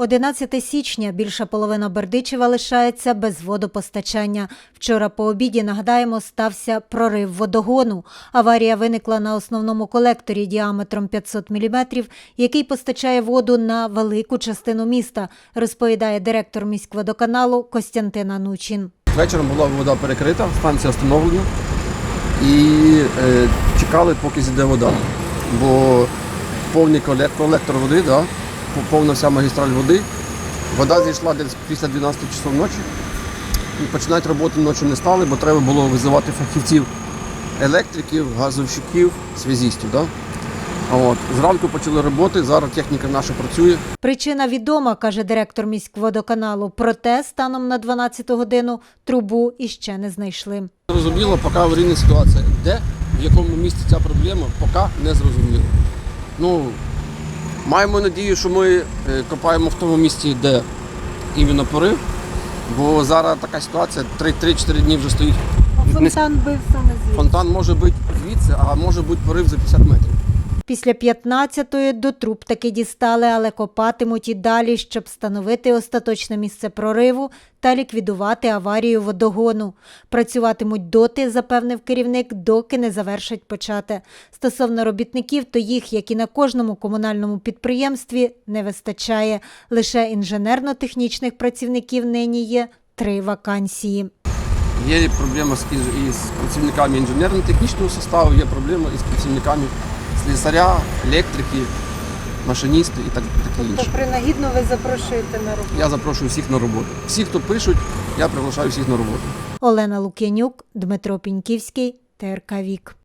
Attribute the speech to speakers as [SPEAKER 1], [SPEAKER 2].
[SPEAKER 1] 11 січня більша половина Бердичева лишається без водопостачання. Вчора по обіді, нагадаємо, стався прорив водогону. Аварія виникла на основному колекторі діаметром 500 мм, який постачає воду на велику частину міста, розповідає директор міськводоканалу Костянтин Анучин.
[SPEAKER 2] Вечором була вода перекрита, станція встановлена і е, чекали, поки зійде вода. Бо повний колек- колектор води, да, повна вся магістраль води. Вода зійшла десь після 12 часов ночі. І починати роботу ночі не стали, бо треба було визивати фахівців, електриків, газовщиків, связістів. Да? От. Зранку почали роботи, зараз техніка наша працює.
[SPEAKER 1] Причина відома, каже директор міськводоканалу. Проте станом на 12 годину трубу іще не знайшли.
[SPEAKER 2] Зрозуміло, поки аварійна ситуація. Де, в якому місці ця проблема, поки не зрозуміло. Ну, маємо надію, що ми е, копаємо в тому місці, де іменно порив, бо зараз така ситуація 3-4 дні вже стоїть.
[SPEAKER 1] Фонтан бив саме звідси.
[SPEAKER 2] Фонтан може бути звідси, а може бути порив за 50 метрів.
[SPEAKER 1] Після 15-ї до труб таки дістали, але копатимуть і далі, щоб встановити остаточне місце прориву та ліквідувати аварію водогону. Працюватимуть доти, запевнив керівник, доки не завершать почати. Стосовно робітників, то їх, як і на кожному комунальному підприємстві, не вистачає. Лише інженерно-технічних працівників нині є три вакансії.
[SPEAKER 2] Є проблема з, із працівниками інженерно-технічного составу, є проблема із працівниками слісаря, електрики, машиністи і так, таке інше.
[SPEAKER 1] принагідно ви запрошуєте на роботу.
[SPEAKER 2] Я запрошую всіх на роботу. Всі, хто пишуть, я приглашаю всіх на роботу.
[SPEAKER 1] Олена Лук'янюк, Дмитро Піньківський, ТРК Вік.